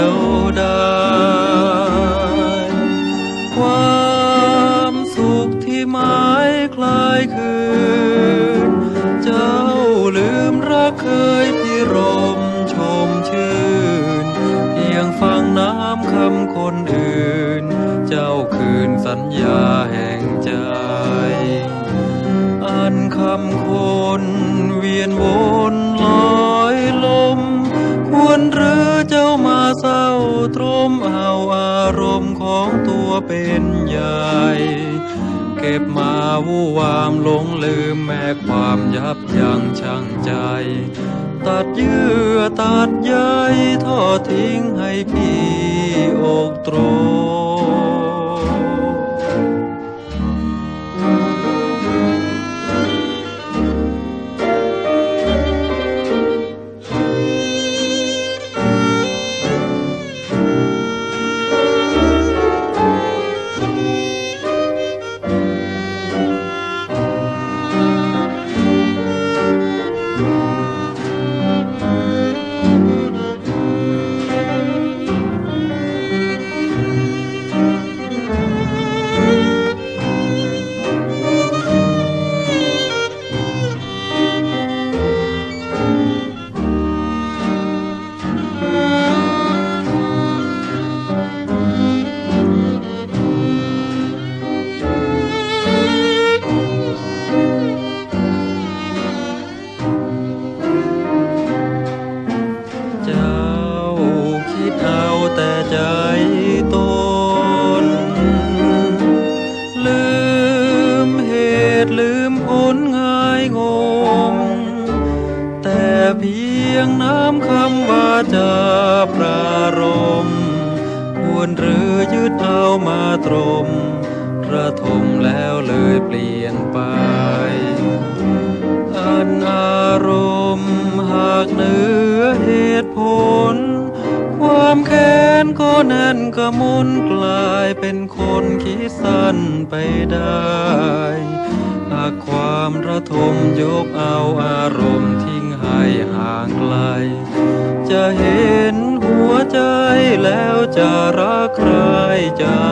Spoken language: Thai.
ยวดายความสุขที่หมายคลายคืน เจ้าลืมรักเคยพิรมชมชื่น เพียงฟังน้ำคำคนอื่น เจ้าคืนสัญญาแห่ง เป็นใหญ่เก็บมาวู่วามหลงลืมแม่ความยับยั้งชั่งใจ ตัดเยื่อตัดใยทอดทิ้งให้พี่อกตรง เพียงน้ำคำว่าจะปรารมควรหรือยึดเอามาตรมระทมแล้วเลยเปลี่ยนไป อันอารมณ์หากเหนือเหตุผล ความแค้นก็แน่นกระมุนกลายเป็นคนคิดสั้นไปได้หากความระทมยกเอาอารมณ์ทิ้ง ให้ห่างไกล จะเห็นหัวใจแล้วจะรักใครเจ้า